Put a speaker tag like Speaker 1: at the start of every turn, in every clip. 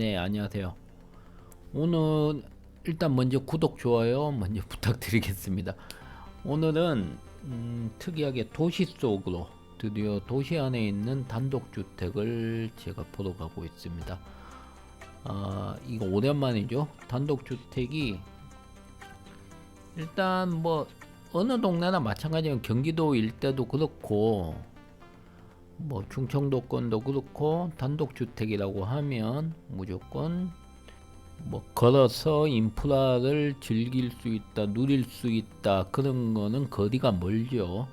Speaker 1: 네, 안녕하세요. 오늘 일단 먼저 구독, 좋아요 먼저 부탁드리겠습니다. 오늘은 음, 특이하게 도시 속으로 드디어 도시 안에 있는 단독주택을 제가 보러 가고 있습니다. 아, 이거 오랜만이죠. 단독주택이 일단 뭐 어느 동네나 마찬가지로 경기도 일대도 그렇고 뭐 충청도권도 그렇고 단독주택이라고 하면 무조건 뭐 걸어서 인프라를 즐길 수 있다, 누릴 수 있다 그런 거는 거리가 멀죠.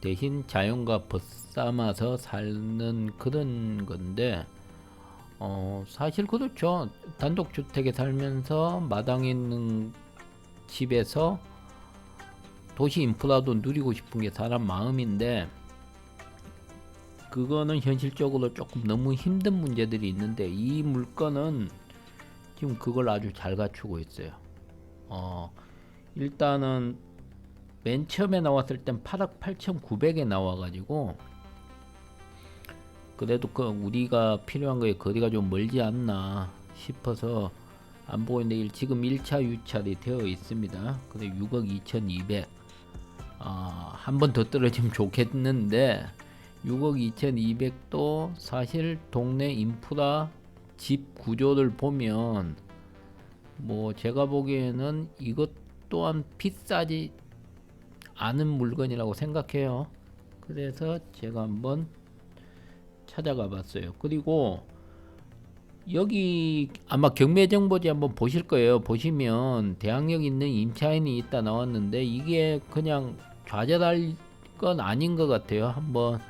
Speaker 1: 대신 자연과 벗삼아서 사는 그런 건데 어 사실 그렇죠. 단독주택에 살면서 마당에 있는 집에서 도시 인프라도 누리고 싶은 게 사람 마음인데 그거는 현실적으로 조금 너무 힘든 문제들이 있는데 이 물건은 지금 그걸 아주 잘 갖추고 있어요. 어, 일단은 맨 처음에 나왔을 땐 8억 8,900에 나와가지고 그래도 그 우리가 필요한 거에 거리가 좀 멀지 않나 싶어서 안 보고 있는데 지금 1차 유찰이 되어 있습니다. 근데 6억 2,200. 아, 한번 더 떨어지면 좋겠는데 6억 2,200도 사실 동네 인프라 집 구조를 보면 뭐 제가 보기에는 이것 또한 비싸지 않은 물건이라고 생각해요. 그래서 제가 한번 찾아가 봤어요. 그리고 여기 아마 경매정보지 한번 보실 거예요. 보시면 대항력 있는 임차인이 있다 나왔는데 이게 그냥 좌절할 건 아닌 것 같아요. 한번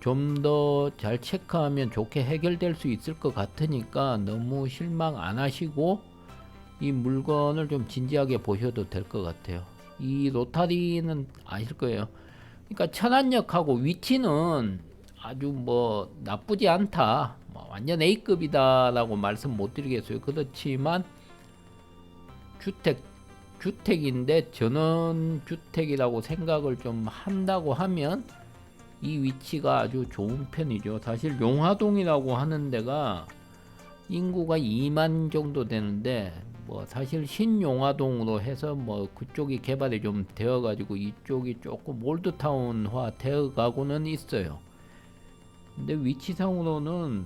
Speaker 1: 좀 더 잘 체크하면 좋게 해결될 수 있을 것 같으니까 너무 실망 안 하시고 이 물건을 좀 진지하게 보셔도 될 것 같아요. 이 로타리는 아실 거예요. 그러니까 천안역하고 위치는 아주 뭐 나쁘지 않다. 뭐 완전 A급이다라고 말씀 못 드리겠어요. 그렇지만 주택 주택인데 전원 주택이라고 생각을 좀 한다고 하면 이 위치가 아주 좋은 편이죠. 사실 용화동이라고 하는 데가 인구가 2만 정도 되는데 뭐 사실 신용화동으로 해서 뭐 그쪽이 개발이 좀 되어 가지고 이쪽이 조금 올드타운화 되어 가고는 있어요. 근데 위치상으로는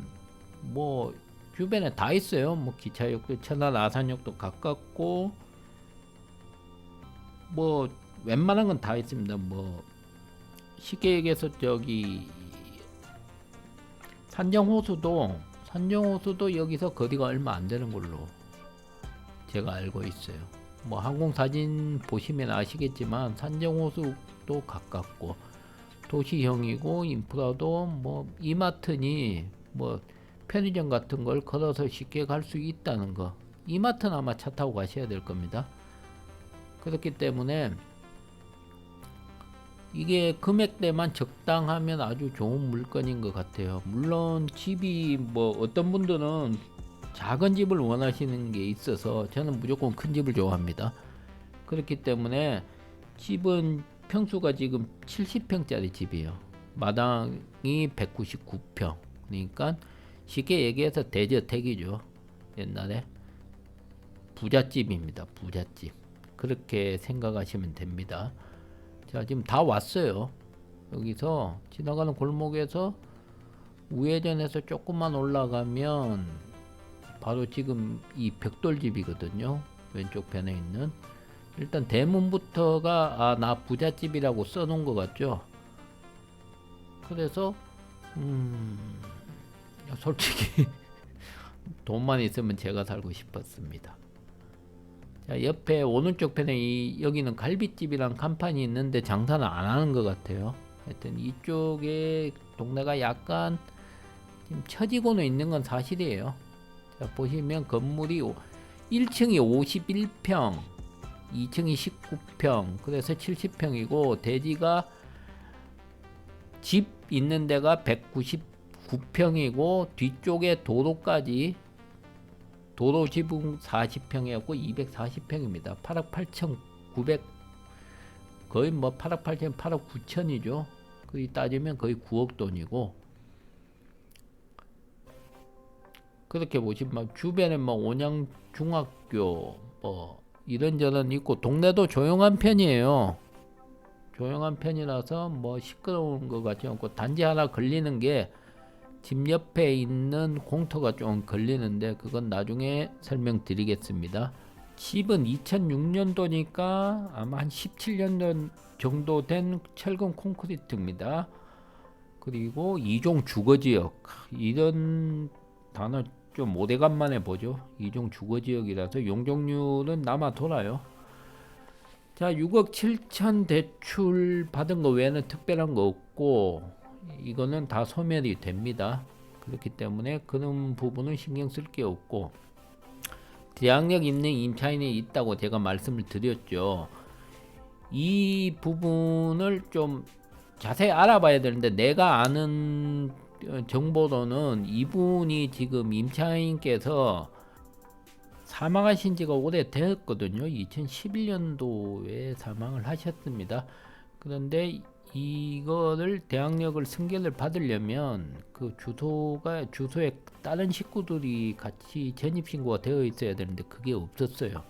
Speaker 1: 뭐 주변에 다 있어요. 뭐 기차역도 천안 아산역도 가깝고 뭐 웬만한 건 다 있습니다. 뭐 얘기해서 저기 산정호수도 산정호수도 여기서 거리가 얼마 안 되는 걸로 제가 알고 있어요. 뭐 항공사진 보시면 아시겠지만 산정호수도 가깝고 도시형이고 인프라도 뭐 이마트니 뭐 편의점 같은 걸 걸어서 쉽게 갈 수 있다는 거. 이마트는 아마 차 타고 가셔야 될 겁니다. 그렇기 때문에 이게 금액대만 적당하면 아주 좋은 물건인 것 같아요. 물론 집이 뭐 어떤 분들은 작은 집을 원하시는 게 있어서 저는 무조건 큰 집을 좋아합니다. 그렇기 때문에 집은 평수가 지금 70평짜리 집이에요. 마당이 199평. 그러니까 쉽게 얘기해서 대저택이죠. 옛날에 부잣집입니다. 부잣집. 그렇게 생각하시면 됩니다. 자, 지금 다 왔어요. 여기서 지나가는 골목에서 우회전해서 조금만 올라가면 바로 지금 이 벽돌집이거든요. 왼쪽 편에 있는 일단 대문부터가 아 나 부잣집이라고 써놓은 것 같죠. 그래서 음 솔직히 돈만 있으면 제가 살고 싶었습니다. 자, 옆에 오른쪽 편에 이 여기는 갈비집이랑 간판이 있는데 장사는 안 하는 것 같아요. 하여튼 이쪽에 동네가 약간 지금 처지고는 있는 건 사실이에요. 자, 보시면 건물이 1층이 51평, 2층이 19평, 그래서 70평이고 대지가 집 있는 데가 199평이고 뒤쪽에 도로까지 도로 지붕 40평이었고 240평입니다. 8억 8,900 거의 뭐 8억 8천 8억 9천이죠. 거의 따지면 거의 9억 돈이고 그렇게 보시면 막 주변에 뭐 온양 중학교 뭐 이런저런 있고 동네도 조용한 편이에요. 조용한 편이라서 뭐 시끄러운 것 같지 않고 단지 하나 걸리는 게 집 옆에 있는 공터가 좀 걸리는데 그건 나중에 설명드리겠습니다. 집은 2006년도니까 아마 한 17년 정도 된 철근 콘크리트입니다. 그리고 이종 주거지역 이런 단어 좀 오래간만에 보죠. 이종 주거지역이라서 용적률은 남아 돌아요. 자, 6억 7천 대출 받은 거 외에는 특별한 거 없고 이거는 다 소멸이 됩니다. 그렇기 때문에 그런 부분은 신경 쓸 게 없고 대항력 있는 임차인이 있다고 제가 말씀을 드렸죠. 이 부분을 좀 자세히 알아봐야 되는데 내가 아는 어, 정보로는 이분이 지금 임차인께서 사망하신 지가 오래되었거든요. 2011년도에 사망을 하셨습니다. 그런데 이거를 대항력을 승계를 받으려면 그 주소가 주소에 다른 식구들이 같이 전입 신고가 되어 있어야 되는데 그게 없었어요.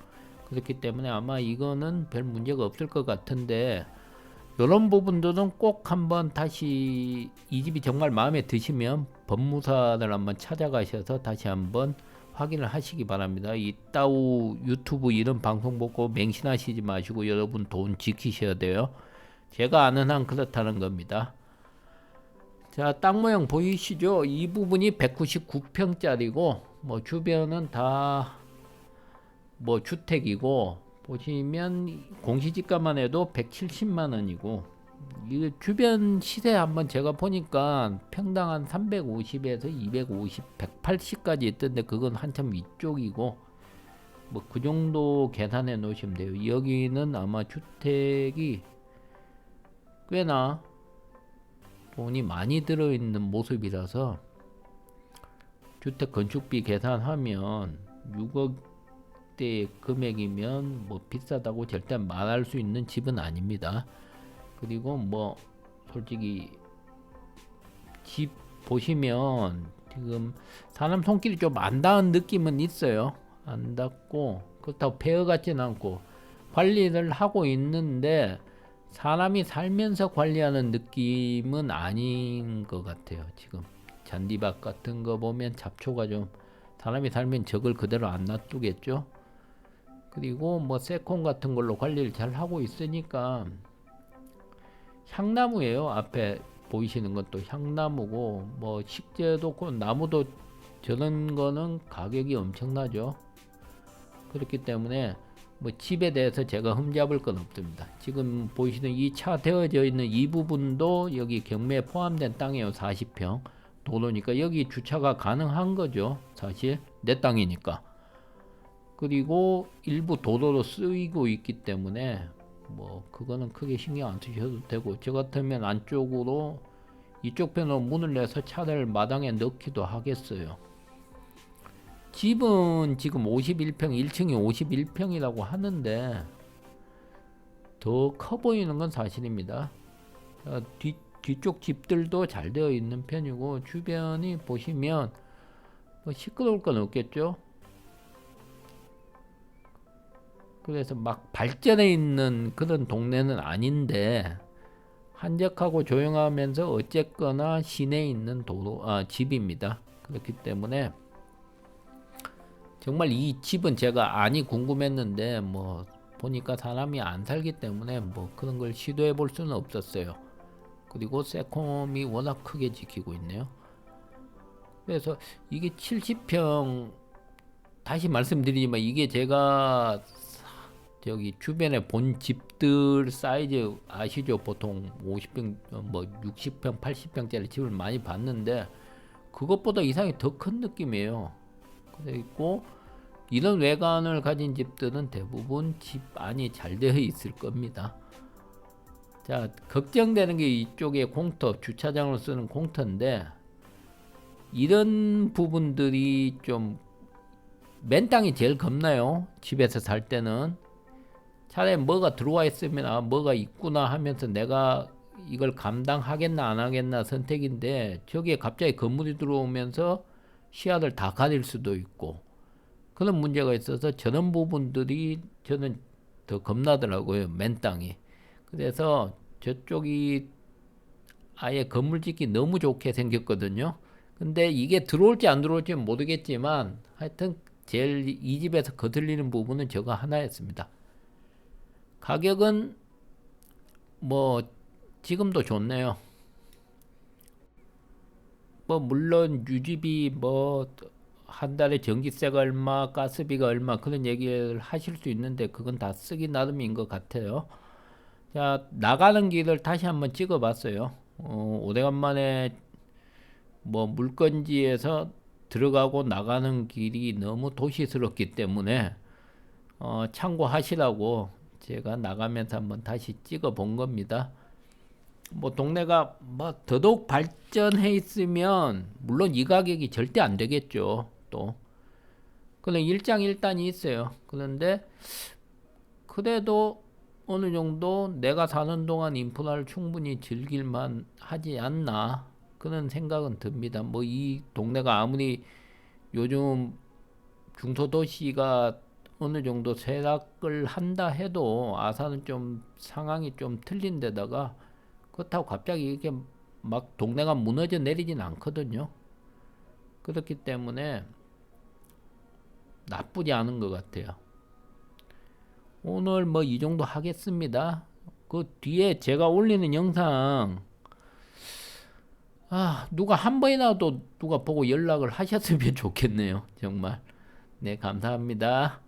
Speaker 1: 그렇기 때문에 아마 이거는 별 문제가 없을 것 같은데 이런 부분들은 꼭 한번 다시 이 집이 정말 마음에 드시면 법무사를 한번 찾아가셔서 다시 한번 확인을 하시기 바랍니다. 이 따우 유튜브 이런 방송 보고 맹신하시지 마시고 여러분 돈 지키셔야 돼요. 제가 아는 한 그렇다는 겁니다. 자, 땅 모양 보이시죠? 이 부분이 199평짜리고 뭐 주변은 다 뭐 주택이고 보시면 공시지가만 해도 170만 원이고 이 주변 시세 한번 제가 보니까 평당 한 350에서 250, 180까지 있던데 그건 한참 위쪽이고 뭐 그 정도 계산해 놓으시면 돼요. 여기는 아마 주택이 꽤나 돈이 많이 들어있는 모습이라서 주택 건축비 계산하면 6억대 금액이면 뭐 비싸다고 절대 말할 수 있는 집은 아닙니다. 그리고 뭐 솔직히 집 보시면 지금 사람 손길이 좀 안 닿은 느낌은 있어요. 안 닿고 그렇다고 폐허 같진 않고 관리를 하고 있는데 사람이 살면서 관리하는 느낌은 아닌 것 같아요. 지금 잔디밭 같은 거 보면 잡초가 좀 사람이 살면 적을 그대로 안 놔두겠죠. 그리고 뭐 세콘 같은 걸로 관리를 잘 하고 있으니까 향나무예요. 앞에 보이시는 것도 향나무고 뭐 식재도 그 나무도 저런 거는 가격이 엄청나죠. 그렇기 때문에 뭐 집에 대해서 제가 흠잡을 건 없습니다. 지금 보이시는 이 차 되어져 있는 이 부분도 여기 경매에 포함된 땅이에요. 40평 도로니까 여기 주차가 가능한 거죠. 사실 내 땅이니까. 그리고 일부 도로로 쓰이고 있기 때문에 뭐 그거는 크게 신경 안 쓰셔도 되고 저 같으면 안쪽으로 이쪽 편으로 문을 내서 차를 마당에 넣기도 하겠어요. 집은 지금 51평, 1층이 51평이라고 하는데 더 커 보이는 건 사실입니다. 어, 뒤, 뒤쪽 집들도 잘 되어 있는 편이고 주변이 보시면 뭐 시끄러울 건 없겠죠. 그래서 막 발전해 있는 그런 동네는 아닌데 한적하고 조용하면서 어쨌거나 시내에 있는 도로 아 집입니다. 그렇기 때문에 정말 이 집은 제가 아니 궁금했는데 뭐 보니까 사람이 안 살기 때문에 뭐 그런 걸 시도해 볼 수는 없었어요. 그리고 세콤이 워낙 크게 지키고 있네요. 그래서 이게 70평 다시 말씀드리지만 이게 제가 저기 주변에 본 집들 사이즈 아시죠? 보통 50평 뭐 60평 80평짜리 집을 많이 봤는데 그것보다 이상이 더 큰 느낌이에요. 그리고 이런 외관을 가진 집들은 대부분 집 안이 잘 되어 있을 겁니다. 자, 걱정되는 게 이쪽에 공터, 주차장으로 쓰는 공터인데, 이런 부분들이 좀, 맨 땅이 제일 겁나요. 집에서 살 때는. 차라리 뭐가 들어와 있으면, 아, 뭐가 있구나 하면서 내가 이걸 감당하겠나 안 하겠나 선택인데, 저기에 갑자기 건물이 들어오면서 시야를 다 가릴 수도 있고 그런 문제가 있어서 저런 부분들이 저는 더 겁나더라고요. 맨 땅이. 그래서 저쪽이 아예 건물 짓기 너무 좋게 생겼거든요. 근데 이게 들어올지 안 들어올지 모르겠지만 하여튼 제일 이 집에서 거슬리는 부분은 저거 하나였습니다. 가격은 뭐 지금도 좋네요. 뭐 물론 유지비 뭐 한 달에 전기세가 얼마, 가스비가 얼마 그런 얘기를 하실 수 있는데 그건 다 쓰기 나름인 것 같아요. 자 나가는 길을 다시 한번 찍어봤어요. 어, 오래간만에 뭐 물건지에서 들어가고 나가는 길이 너무 도시스럽기 때문에 어, 참고하시라고 제가 나가면서 한번 다시 찍어 본 겁니다. 뭐 동네가 뭐 더더욱 발전해 있으면 물론 이 가격이 절대 안 되겠죠. 또 그런 일장일단이 있어요. 그런데 그래도 어느 정도 내가 사는 동안 인프라를 충분히 즐길만 하지 않나 그런 생각은 듭니다. 뭐 이 동네가 아무리 요즘 중소도시가 어느 정도 쇠락을 한다 해도 아산은 좀 상황이 좀 틀린 데다가 그렇다고 갑자기 이렇게 막 동네가 무너져 내리진 않거든요. 그렇기 때문에 나쁘지 않은 것 같아요. 오늘 뭐 이 정도 하겠습니다. 그 뒤에 제가 올리는 영상 아 누가 한 번이라도 누가 보고 연락을 하셨으면 좋겠네요. 정말 네 감사합니다.